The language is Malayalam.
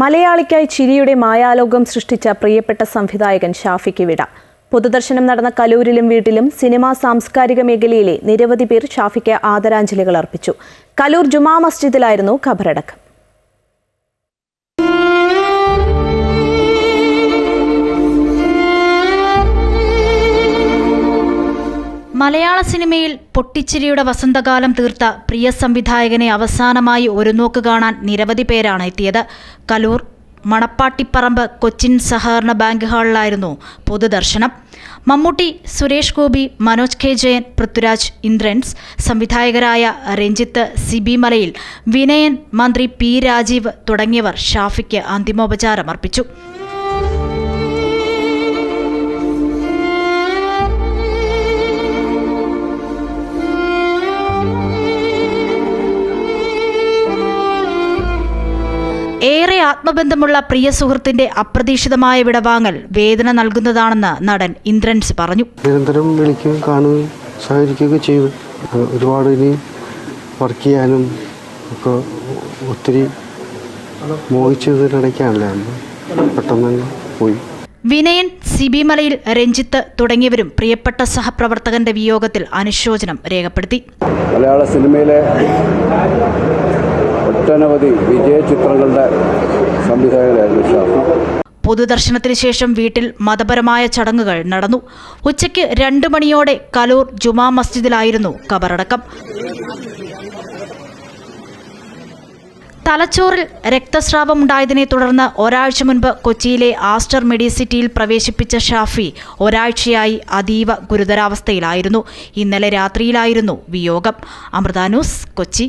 മലയാളിക്കായി ചിരിയുടെ മായാലോകം സൃഷ്ടിച്ച പ്രിയപ്പെട്ട സംവിധായകൻ ഷാഫിക്ക് വിട. പൊതുദർശനം നടന്ന കലൂരിലും വീട്ടിലും സിനിമാ സാംസ്കാരിക മേഖലയിലെ നിരവധി പേർ ഷാഫിക്ക് ആദരാഞ്ജലികൾ അർപ്പിച്ചു. കലൂർ ജുമാ മസ്ജിദിലായിരുന്നു ഖബറടക്കം. മലയാള സിനിമയിൽ പൊട്ടിച്ചിരിയുടെ വസന്തകാലം തീർത്ത പ്രിയ സംവിധായകനെ അവസാനമായി ഒരു നോക്ക് കാണാൻ നിരവധി പേരാണ് എത്തിയത്. കലൂർ മണപ്പാട്ടിപ്പറമ്പ് കൊച്ചിൻ സഹകരണ ബാങ്ക് ഹാളിലായിരുന്നു പൊതുദർശനം. മമ്മൂട്ടി സുരേഷ് ഗോപി മനോജ് കെ ജയൻ പൃഥ്വിരാജ് ഇന്ദ്രൻസ് സംവിധായകരായ രഞ്ജിത്ത് സിബി മലയിൽ വിനയൻ മന്ത്രി പി രാജീവ് തുടങ്ങിയവർ ഷാഫിക്ക് അന്തിമോപചാരം അർപ്പിച്ചു ഏറെ ആത്മബന്ധമുള്ള പ്രിയ സുഹൃത്തിന്റെ അപ്രതീക്ഷിതമായ വിടവാങ്ങൽ വേദന നൽകുന്നതാണെന്ന് നടൻ ഇന്ദ്രൻസ് പറഞ്ഞു. നിരന്തരം വിളിക്കുകയും കാണുകയും സഹകരിക്കുകയൊക്കെ ചെയ്തു ഒരുപാട് ഇനി വർക്ക് ചെയ്യാനും ഒക്കെ ഒത്തിരി മോഹിച്ചതിനിടയ്ക്കാണല്ലോ പെട്ടെന്ന് തന്നെ പോയി. വിനയൻ സിബിമലയിൽ രഞ്ജിത്ത് തുടങ്ങിയവരും പ്രിയപ്പെട്ട സഹപ്രവർത്തകന്റെ വിയോഗത്തിൽ അനുശോചനം രേഖപ്പെടുത്തി. മലയാള സിനിമയിലെ ഒട്ടനവധി വിജയ ചിത്രങ്ങളുടെ സംവിധായകനായിരുന്നു ഷാഫി. പൊതുദർശനത്തിന് ശേഷം വീട്ടിൽ മതപരമായ ചടങ്ങുകൾ നടന്നു. ഉച്ചയ്ക്ക് രണ്ട് മണിയോടെ കലൂർ ജുമാ മസ്ജിദിലായിരുന്നു കബറടക്കം. തലച്ചോറിൽ രക്തസ്രാവം ഉണ്ടായതിനെ തുടർന്ന് ഒരാഴ്ച മുൻപ് കൊച്ചിയിലെ ആസ്റ്റർ മെഡിസിറ്റിയിൽ പ്രവേശിപ്പിച്ച ഷാഫി ഒരാഴ്ചയായി അതീവ ഗുരുതരാവസ്ഥയിലായിരുന്നു. ഇന്നലെ രാത്രിയിലായിരുന്നു വിയോഗം. അമൃതാനൂസ് കൊച്ചി.